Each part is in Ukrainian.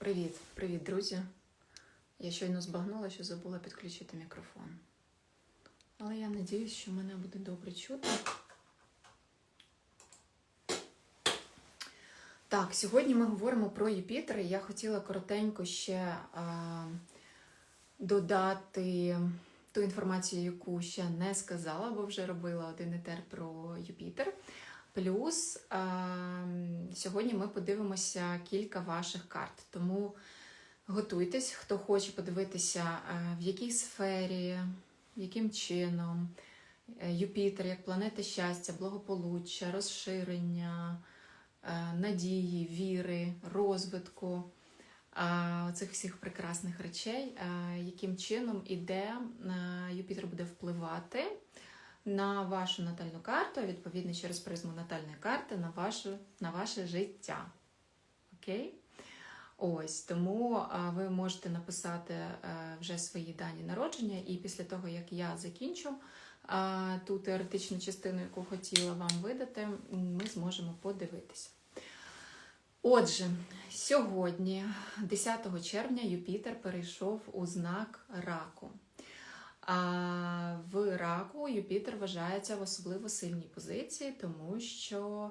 Привіт, привіт, друзі. Я щойно збагнула, що забула підключити мікрофон. Але я надіюсь, що мене буде добре чути. Так, сьогодні ми говоримо про Юпітер. і Я хотіла коротенько ще а, додати ту інформацію, яку ще не сказала, бо вже робила один етер про Юпітер. Плюс а, сьогодні ми подивимося кілька ваших карт. Тому готуйтесь, хто хоче подивитися, а, в якій сфері, яким чином е, Юпітер як планета щастя, благополуччя, розширення, е, надії, віри, розвитку а, цих всіх прекрасних речей, а, яким чином і де Юпітер буде впливати на вашу натальну карту, а відповідно через призму натальної карти на, вашу, на ваше життя. Окей? Ось тому ви можете написати е, вже свої дані народження, і після того, як я закінчу ту теоретичну частину, яку хотіла вам видати, ми зможемо подивитися. Отже, сьогодні, 10 червня, Юпітер перейшов у знак раку. А в раку Юпітер вважається в особливо сильній позиції, тому що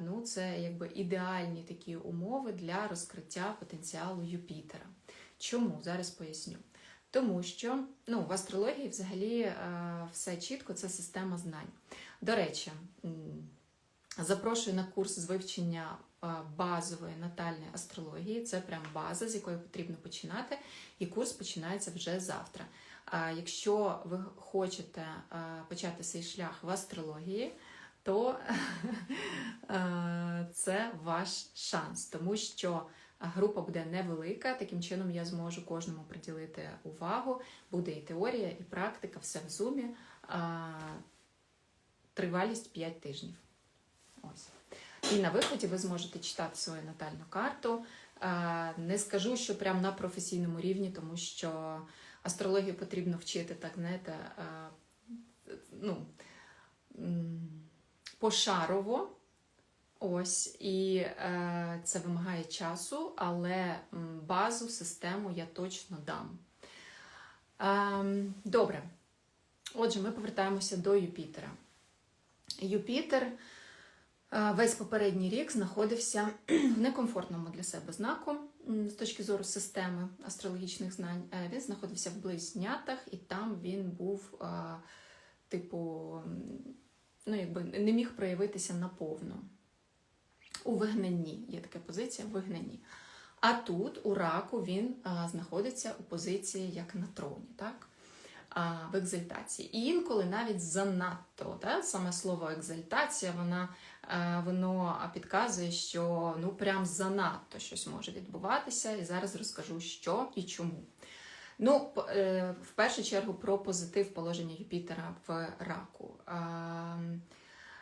ну, це якби ідеальні такі умови для розкриття потенціалу Юпітера. Чому? Зараз поясню. Тому що ну, в астрології взагалі все чітко, це система знань. До речі, запрошую на курс з вивчення базової натальної астрології. Це прям база, з якої потрібно починати, і курс починається вже завтра. Якщо ви хочете почати свій шлях в астрології, то е, це ваш шанс, тому що група буде невелика. Таким чином я зможу кожному приділити увагу. Буде і теорія, і практика, все в зумі. Тривалість 5 тижнів. Ось. І на виході ви зможете читати свою натальну карту. Не скажу, що прямо на професійному рівні, тому що астрологію потрібно вчити так, знаєте, ну, пошарово. Ось, і е, це вимагає часу, але базу, систему я точно дам. Ем, добре. Отже, ми повертаємося до Юпітера. Юпітер е, весь попередній рік знаходився в некомфортному для себе знаку з точки зору системи астрологічних знань. Він знаходився в близнятах, і там він був, типу, ну, якби не міг проявитися наповну. У вигнанні є така позиція вигнанні. А тут, у раку, він знаходиться у позиції як на троні, так? В екзальтації. І інколи навіть занадто. Так? Саме слово екзальтація, вона, а, воно підказує, що ну прям занадто щось може відбуватися. І зараз розкажу, що і чому. Ну, е, в першу чергу про позитив положення Юпітера в раку.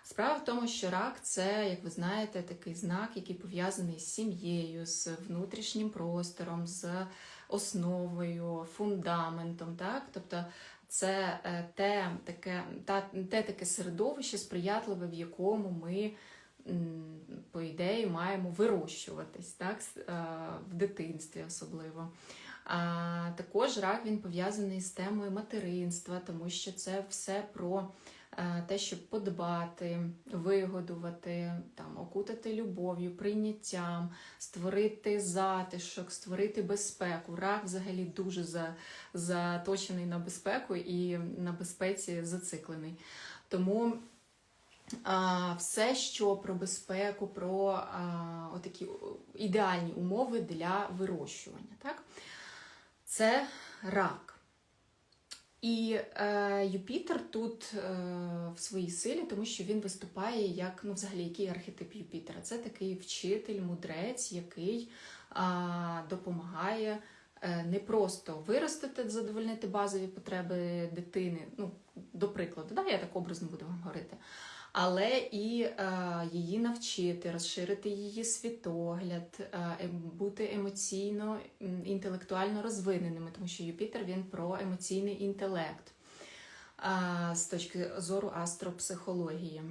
Справа в тому, що рак це, як ви знаєте, такий знак, який пов'язаний з сім'єю, з внутрішнім простором, з основою, фундаментом. Так? Тобто це е, те таке, та, те таке середовище сприятливе, в якому ми, по ідеї, маємо вирощуватись так? е, в дитинстві особливо. А також рак він пов'язаний з темою материнства, тому що це все про те, щоб подбати, вигодувати, там, окутати любов'ю, прийняттям, створити затишок, створити безпеку. Рак взагалі дуже за, заточений на безпеку і на безпеці зациклений. Тому а, все, що про безпеку, про а, отакі ідеальні умови для вирощування. Так? Це рак. І е, Юпітер тут е, в своїй силі, тому що він виступає як ну, взагалі, який архетип Юпітера? Це такий вчитель, мудрець, який е, допомагає е, не просто виростити, задовольнити базові потреби дитини, ну, до прикладу, да, я так образно буду вам говорити, але і е, її навчити, розширити її світогляд, е, ем, бути емоційно, інтелектуально розвиненими, тому що Юпітер він про емоційний інтелект з точки зору астропсихології.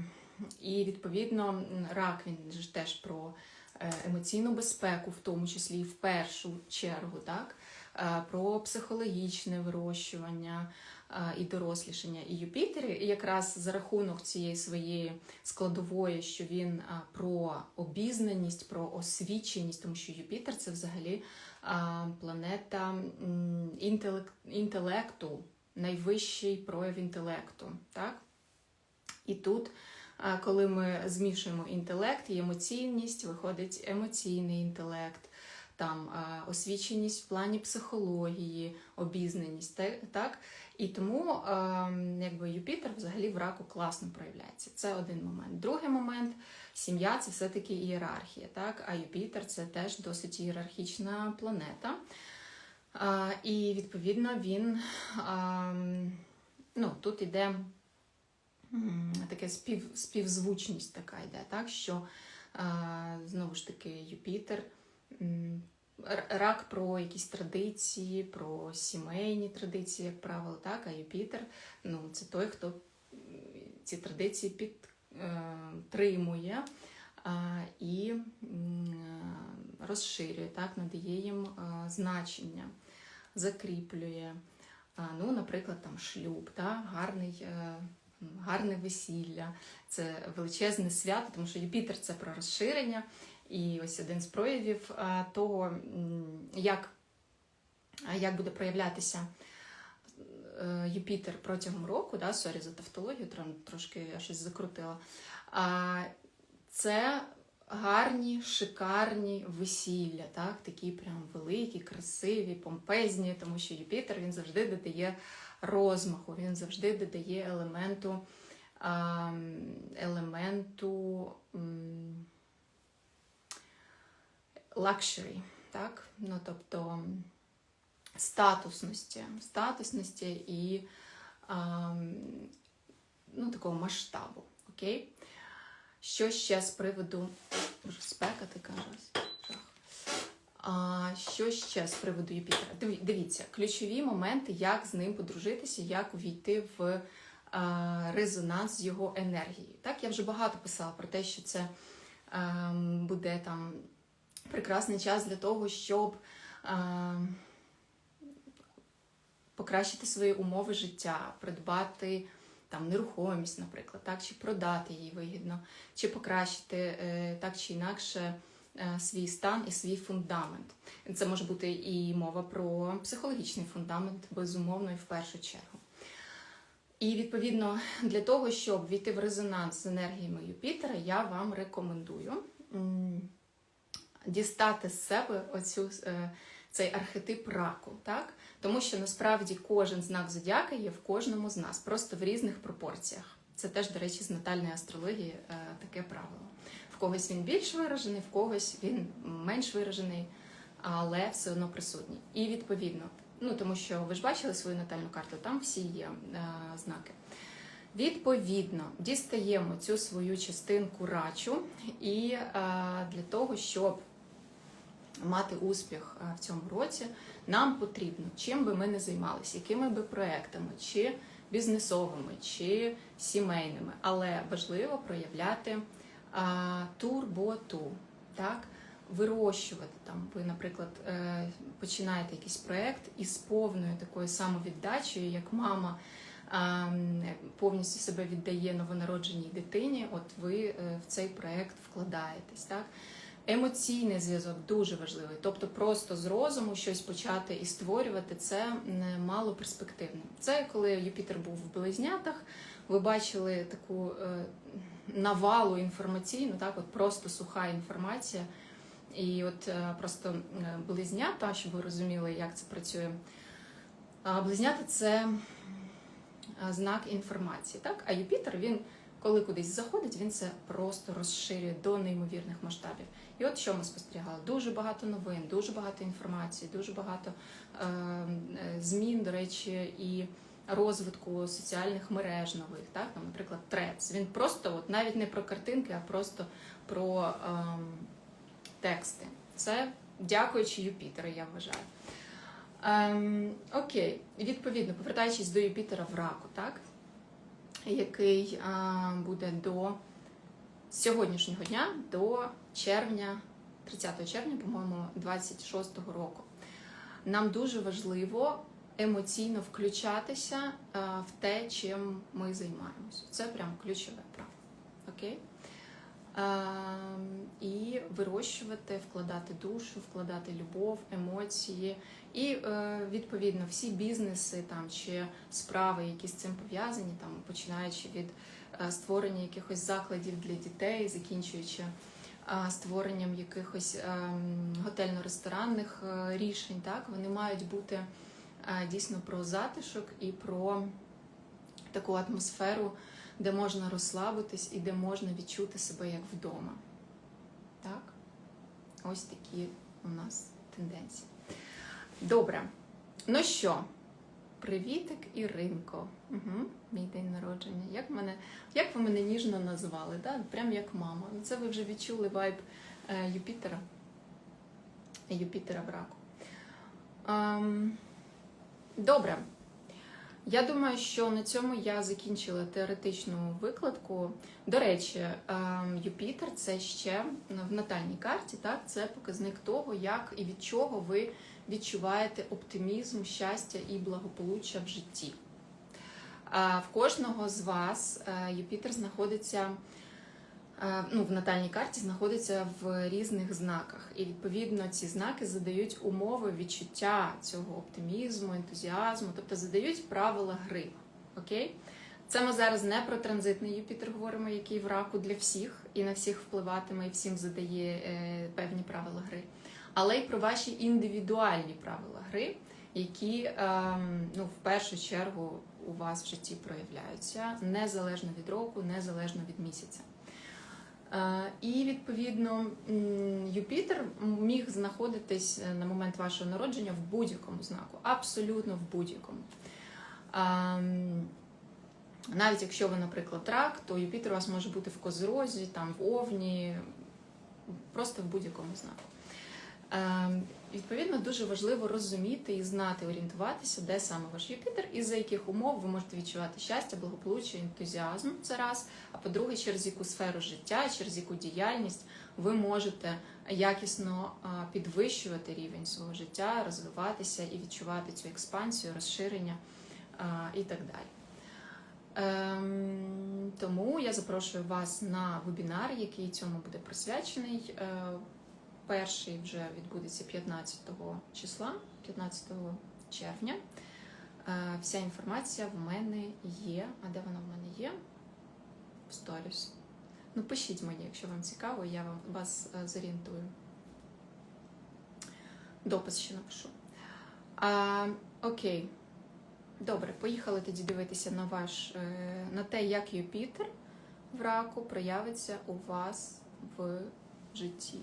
І відповідно рак він теж про е, емоційну безпеку, в тому числі і в першу чергу, так? Про психологічне вирощування і дорослішання. І Юпітер якраз за рахунок цієї своєї складової, що він про обізнаність, про освіченість, тому що Юпітер це взагалі планета інтелекту, найвищий прояв інтелекту. Так? І тут, коли ми змішуємо інтелект і емоційність, виходить емоційний інтелект, там освіченість в плані психології, обізнаність, так? І тому якби Юпітер взагалі в раку класно проявляється. Це один момент. Другий момент сім'я це все-таки ієрархія, так? а Юпітер це теж досить ієрархічна планета. І відповідно він ну, тут іде м, таке спів, співзвучність така йде, так що знову ж таки Юпітер. Рак про якісь традиції, про сімейні традиції, як правило, так, а Юпітер ну, це той, хто ці традиції підтримує і е, розширює, так, надає їм е, значення, закріплює. Ну, наприклад, там шлюб, так, гарний, е, гарне весілля, це величезне свято, тому що Юпітер це про розширення. І ось один з проявів того, як, як буде проявлятися е, Юпітер протягом року, да, сорі за тавтологію, тро- трошки я щось закрутила. Це гарні, шикарні весілля, так? такі прям великі, красиві, помпезні, тому що Юпітер він завжди додає розмаху, він завжди додає елементу, елементу luxury, так? Ну, тобто статусності, статусності і ну, такого масштабу. Окей? Що ще з приводу спека така раз. А, що ще з приводу Юпітера? Дивіться, ключові моменти, як з ним подружитися, як увійти в а, резонанс з його енергією. Так, я вже багато писала про те, що це ем, буде там прекрасний час для того, щоб ем, покращити свої умови життя, придбати там нерухомість, наприклад, так, чи продати її вигідно, чи покращити е, так чи інакше е, свій стан і свій фундамент. Це може бути і мова про психологічний фундамент, безумовно, і в першу чергу. І відповідно для того, щоб війти в резонанс з енергіями Юпітера, я вам рекомендую дістати з себе оцю, е, цей архетип раку, так? Тому що насправді кожен знак зодіака є в кожному з нас, просто в різних пропорціях. Це теж, до речі, з натальної астрології е, таке правило. В когось він більш виражений, в когось він менш виражений, але все одно присутній. І відповідно, ну тому що ви ж бачили свою натальну карту, там всі є е, знаки. Відповідно, дістаємо цю свою частинку рачу, і е, для того, щоб мати успіх е, в цьому році, нам потрібно, чим би ми не займалися, якими би проектами, чи бізнесовими, чи сімейними, але важливо проявляти турботу, так? Вирощувати там. Ви, наприклад, е, починаєте якийсь проект із повною такою самовіддачею, як мама повністю себе віддає новонародженій дитині. От ви е, в цей проект вкладаєтесь. Так? Емоційний зв'язок дуже важливий. Тобто, просто з розуму щось почати і створювати це мало перспективно. Це коли Юпітер був в близнятах, ви бачили таку е, навалу інформаційну, так, от просто суха інформація. І от е, просто е, близнята, щоб ви розуміли, як це працює. А Близнята це знак інформації, так? А Юпітер, він, коли кудись заходить, він це просто розширює до неймовірних масштабів. І от що ми спостерігали? Дуже багато новин, дуже багато інформації, дуже багато е, е, змін, до речі, і розвитку соціальних мереж нових, так? Там, наприклад, Threads. Він просто от навіть не про картинки, а просто про ем, тексти. Це дякуючи Юпітеру, я вважаю. Ем, окей, відповідно, повертаючись до Юпітера в раку, так? Який буде до сьогоднішнього дня, до червня 30 червня, по-моєму, 26-го року. Нам дуже важливо емоційно включатися в те, чим ми займаємося. Це прям ключове право. Окей? Ем, І вирощувати, вкладати душу, вкладати любов, емоції. І е, відповідно всі бізнеси там чи справи, які з цим пов'язані, там починаючи від е, створення якихось закладів для дітей, закінчуючи е, створенням якихось ем, готельно-ресторанних рішень, так вони мають бути дійсно про затишок і про таку атмосферу, де можна розслабитись і де можна відчути себе як вдома. Так? Ось такі у нас тенденції. Добре. Ну що, привітик Іринко. Угу. Мій день народження. Як, мене, як ви мене ніжно назвали? Да? Прям як мама. Ну, Це ви вже відчули вайб е, Юпітера. Юпітера в раку. Ем, добре. Я думаю, що на цьому я закінчила теоретичну викладку. До речі, ем, Юпітер це ще в натальній карті, так, це показник того, як і від чого ви відчуваєте оптимізм, щастя і благополуччя в житті. В кожного з вас е, Юпітер знаходиться е, ну, в натальній карті знаходиться в різних знаках. І відповідно ці знаки задають умови відчуття цього оптимізму, ентузіазму, тобто задають правила гри. Окей? Це ми зараз не про транзитний Юпітер говоримо, який в раку для всіх і на всіх впливатиме і всім задає е, певні правила гри, але й про ваші індивідуальні правила гри, які ем, ну, в першу чергу у вас в житті проявляються незалежно від року, незалежно від місяця. Е, І відповідно Юпітер міг знаходитись е, на момент вашого народження в будь-якому знаку, абсолютно в будь-якому. Ем, Навіть якщо ви, наприклад, рак, то Юпітер у вас може бути в козрозі, там в Овні, просто в будь-якому знаку. Відповідно, дуже важливо розуміти і знати, орієнтуватися, де саме ваш Юпітер і за яких умов ви можете відчувати щастя, благополуччя, ентузіазм. Це раз. А по-друге, через яку сферу життя, через яку діяльність ви можете якісно підвищувати рівень свого життя, розвиватися і відчувати цю експансію, розширення і так далі. Ем, Тому я запрошую вас на вебінар, який цьому буде присвячений. Перший вже відбудеться 15 числа, 15 червня. Е, Вся інформація в мене є. А де вона в мене є? В сторіс. Ну, пишіть мені, якщо вам цікаво, я вам вас е, зорієнтую. Допис ще напишу. А, окей. Добре, поїхали тоді дивитися на ваш е, на те, як Юпітер в раку проявиться у вас в житті.